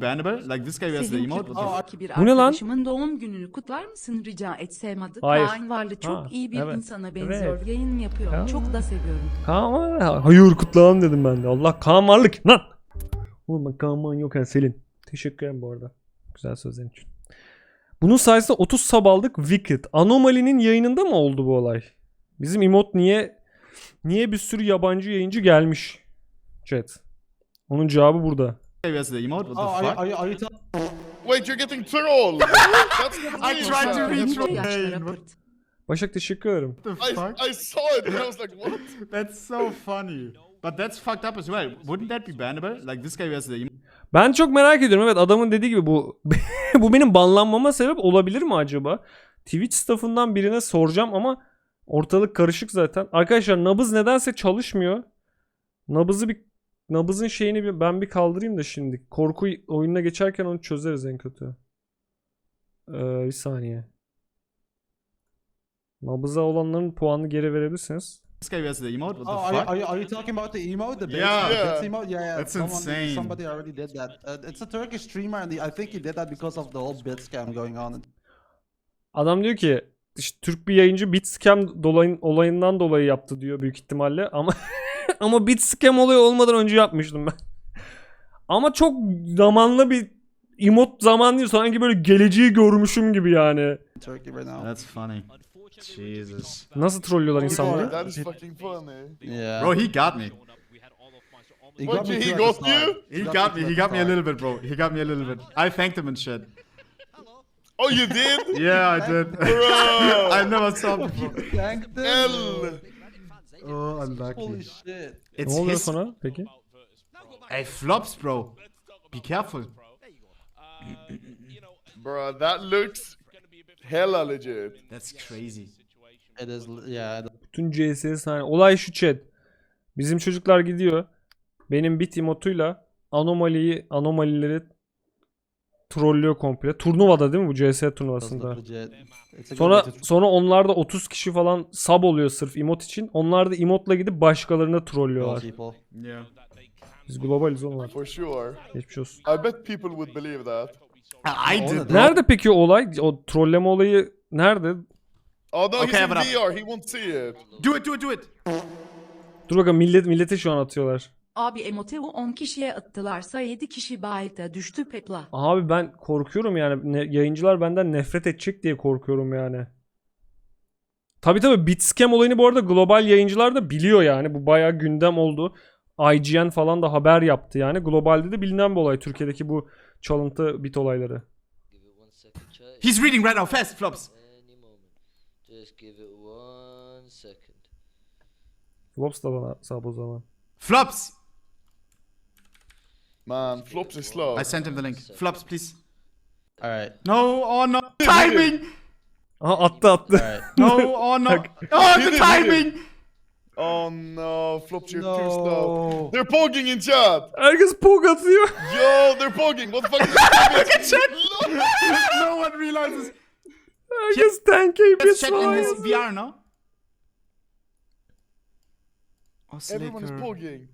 bannable? Like this guy has the emote. What the ki bir Bu ne lan? arkadaşımın doğum gününü kutlar mısın rica etsem adı. Hayır. Kaan Varlı çok Ha, iyi bir evet. insana benziyor. Evet. Yayın yapıyor. Ya. Çok da seviyorum. Kaan var. Hayır kutlayalım dedim ben de. Allah Kaan varlık. Lan. Oğlum ben Kaan man yokken Selin. Teşekkür ederim bu arada. Güzel sözlerin için. Bunun sayesinde 30 sub aldık. Wicked. Anomaly'nin yayınında mı oldu bu olay? Bizim emot niye niye bir sürü yabancı yayıncı gelmiş? Chat. Onun cevabı burada. has the emote. What the fuck? are, are you talking? Wait, you're getting trolled. That's I tried to what- pırt. Başak teşekkür ederim. What the fuck? I, I saw it and I was like, what? That's so funny. But that's fucked up as well. Wouldn't that be bannable? Like this guy has the. Ben çok merak ediyorum. Evet adamın dediği gibi bu bu benim banlanmama sebep olabilir mi acaba? Twitch staffından birine soracağım ama ortalık karışık zaten. Arkadaşlar nabız nedense çalışmıyor. Nabızı bir nabızın şeyini bir, ben bir kaldırayım da şimdi. Korku oyununa geçerken onu çözeriz en kötü. Ee, bir saniye. Nabıza olanların puanını geri verebilirsiniz. This guy has the emote. What the Oh, are you, fuck? are, you, are you talking about the emote? The base Yeah. Yeah. base emote? Yeah, yeah. That's someone, insane. Somebody already did that. Uh, it's a Turkish streamer, and he, I think he did that because of the whole bit scam going on. Adam diyor ki işte Türk bir yayıncı bit scam dolayın, olayından dolayı yaptı diyor büyük ihtimalle ama ama bit scam olayı olmadan önce yapmıştım ben. Ama çok zamanlı bir emot zaman değil sanki böyle geleceği görmüşüm gibi yani. in Turkey right now. That's funny. Jesus. Nasıl trollüyorlar insanları? That is fucking funny. Yeah. Bro, he got me. He What, me he got you? He got got me He got me a little bit, bro. He got me a little bit. I thanked him and shit. Oh, you did? Yeah, I did. Bro. I never saw before. Thanked him. L. Oh, Holy unlucky. shit. Ne It's oluyor his. sonra peki? Hey, flops, bro. Be careful. Bro, that looks hella legit. That's crazy. It is, yeah. Bütün CS sahne. Olay şu chat. Bizim çocuklar gidiyor. Benim bit emotuyla anomaliyi anomalileri trollüyor komple. Turnuvada değil mi bu CS turnuvasında? Sonra sonra onlar da 30 kişi falan sub oluyor sırf emot için. Onlar da emotla gidip başkalarını trollüyorlar. Biz globaliz onlar. For sure. Geçmiş olsun. I bet people would believe that. I did. Nerede peki o olay? O trolleme olayı nerede? Oh no, Okay, he's in VR. He won't see it. Do it, do it, do it. Dur bakalım millet millete şu an atıyorlar. Abi emotevu 10 kişiye attılarsa 7 kişi bayta düştü pepla. Abi ben korkuyorum yani. Ne- yayıncılar benden nefret edecek diye korkuyorum yani. Tabi tabi Bitscam olayını bu arada global yayıncılar da biliyor yani. Bu bayağı gündem oldu. IGN falan da haber yaptı yani. Globalde de bilinen bir olay. Türkiye'deki bu çalıntı bit olayları. He's reading right now. Fast, flops. Any moment. Just give it one second. Flops da bana sağ o zaman. Flops. Man, flops is slow. I sent him the link. Flops, please. Alright. No, oh no. Timing. Aha attı attı. Alright. No, oh no. Oh, the timing. Oh no, flops, you're too slow. No. They're pogging in chat. Herkes pog atıyor. Yo, they're pogging. What the fuck? is Look at chat. no one realizes. Herkes 10k Let's bits check in falan his yazıyor. VR now. Oh, Everyone is Slicker. pogging.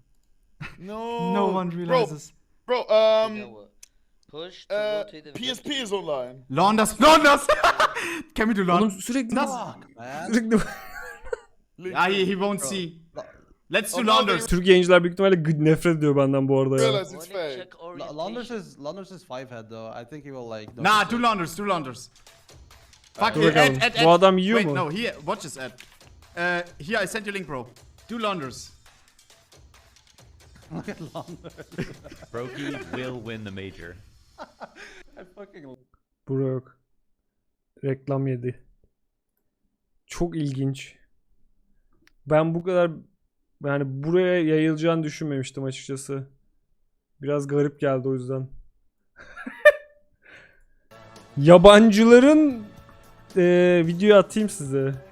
No. No one realizes. Bro, You know um. Push to uh, rotate the PSP is online. Launders, Launders. Can we do Oğlum Launders? sürekli Fuck, man. sürekli Ah, he, he won't see. Let's do Launders. Türk yayıncılar büyük ihtimalle gı- nefret ediyor benden bu arada ya. Realize it's fake. check Landers is Landers is five head though. I think he will like. Nah, notice do it. Launders, do Launders. Fuck Dur it, bakalım. Ed, Ed, Ed. Bu adam yiyor Wait, mu? no, here, watch this ad. Uh, here, I sent you link, bro. Do Launders. Look at Landers. Brokey will win the major. I fucking. Bura yok. Reklam yedi. Çok ilginç. Ben bu kadar yani buraya yayılacağını düşünmemiştim açıkçası. Biraz garip geldi o yüzden. Yabancıların eee video atayım size.